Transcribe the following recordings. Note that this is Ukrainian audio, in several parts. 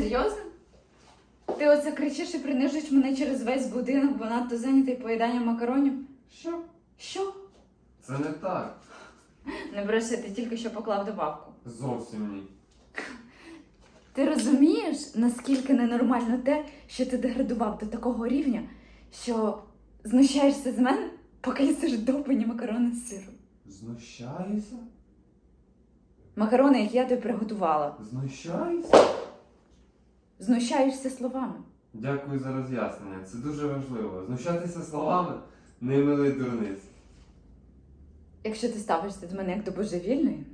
Серйозно? Ти оце кричиш і принижуєш мене через весь будинок, бо надто зайнятий поїданням макаронів? Що? Що? Це не так. Не бреши, ти тільки що поклав добавку. Зовсім ні. Ти розумієш, наскільки ненормально те, що ти деградував до такого рівня, що знущаєшся з мене, поки їсиш допані макарони з сиром. Знущаєшся? Макарони, які я тобі приготувала. Знущаєшся? Знущаєшся словами. Дякую за роз'яснення. Це дуже важливо. Знущатися словами не милий дурниць. Якщо ти ставишся до мене як до божевільної,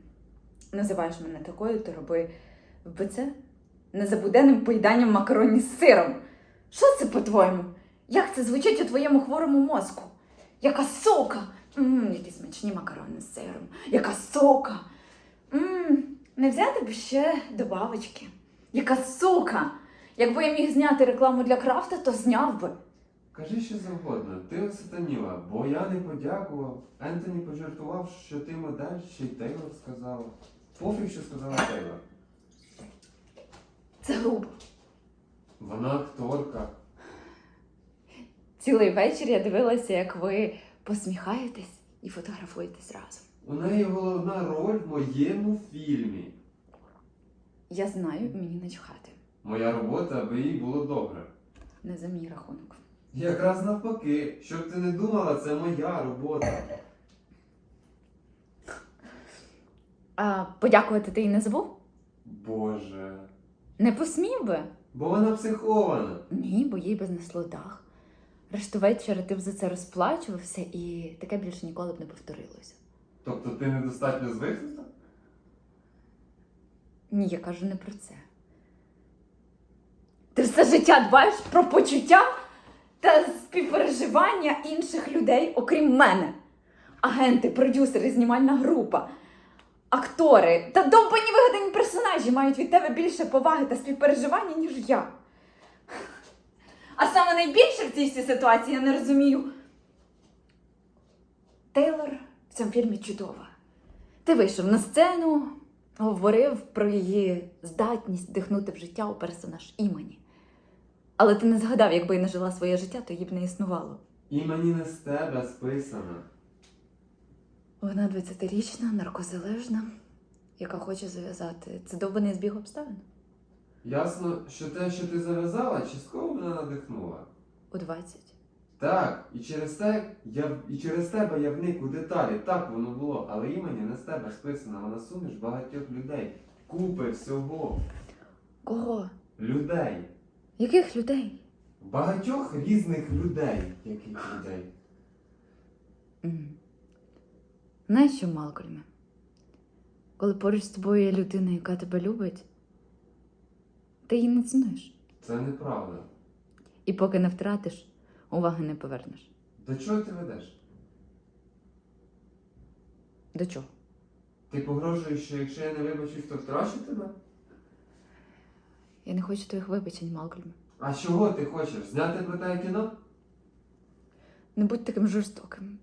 називаєш мене такою, то роби ВБЦ незабуденним поїданням макаронів з сиром. Що це по-твоєму? Як це звучить у твоєму хворому мозку? Яка сока! Мм, які смачні макарони з сиром. Яка сока! Мм, не взяти б ще добавочки. Яка сока! Якби я міг зняти рекламу для крафта, то зняв би. Кажи що завгодно, ти осатаніла, бо я не подякував. Ентоні пожартував, що ти модель, ще й Тейлор сказала. Пофіг, що сказала Тейлор. Це грубо. Вона акторка. Цілий вечір я дивилася, як ви посміхаєтесь і фотографуєтесь разом. У неї головна роль в моєму фільмі. Я знаю, мені начхати. Моя робота, аби їй було добре. Не за мій рахунок. Якраз навпаки, щоб ти не думала, це моя робота. А подякувати ти їй не забув? Боже. Не посмів би? Бо вона психована. Ні, бо їй би знесло дах. Решту вечора ти б за це розплачувався, і таке більше ніколи б не повторилося. Тобто ти недостатньо звикнута? Ні, я кажу не про це. Ти все життя дбаєш про почуття та співпереживання інших людей, окрім мене. Агенти, продюсери, знімальна група, актори та довбані вигадані персонажі мають від тебе більше поваги та співпереживання, ніж я. А саме найбільше в цій ситуації я не розумію. Тейлор в цьому фільмі чудова. Ти вийшов на сцену, говорив про її здатність вдихнути в життя у персонаж імені. Але ти не згадав, якби і не жила своє життя, то її б не існувало. І мені не з тебе списана. Вона 20-річна, наркозалежна, яка хоче зав'язати. Це довбаний збіг обставин. Ясно, що те, що ти зав'язала, частково мене надихнула. У 20. Так, і через те я і через тебе я вник у деталі. Так воно було, але імені не з тебе списана. Вона суміш багатьох людей. Купи всього. Кого? Людей. Яких людей? Багатьох різних людей. Яких людей? Знаєш що, Малкольме? Коли поруч з тобою є людина, яка тебе любить, ти її не цінуєш. Це неправда. І поки не втратиш, уваги не повернеш. До чого ти ведеш? До чого? Ти погрожуєш, що якщо я не вибачусь, то втрачу тебе? Я не хочу твоїх вибачень, Малкольме. А чого ти хочеш? Зняти про те кіно? Не будь таким жорстоким.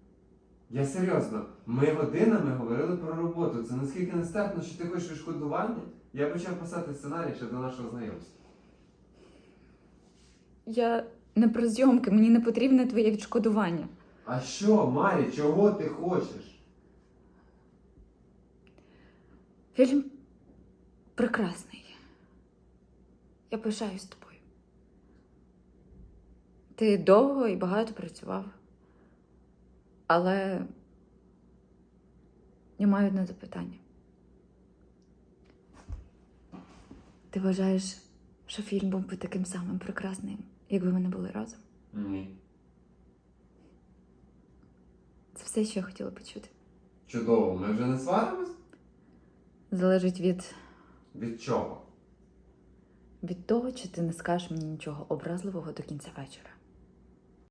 Я серйозно, ми годинами говорили про роботу. Це наскільки нестерпно, що ти хочеш відшкодування? Я почав писати сценарій ще до нашого знайомства. Я не про зйомки, мені не потрібне твоє відшкодування. А що, Марі, чого ти хочеш? Фільм прекрасний. Я пишаюсь тобою. Ти довго і багато працював. Але я маю одне запитання. Ти вважаєш, що фільм був би таким самим прекрасним, якби ми не були разом? Ні. Це все, що я хотіла почути. Чудово, ми вже не сваримось? Залежить від, Від чого? від того, чи ти не скажеш мені нічого образливого до кінця вечора.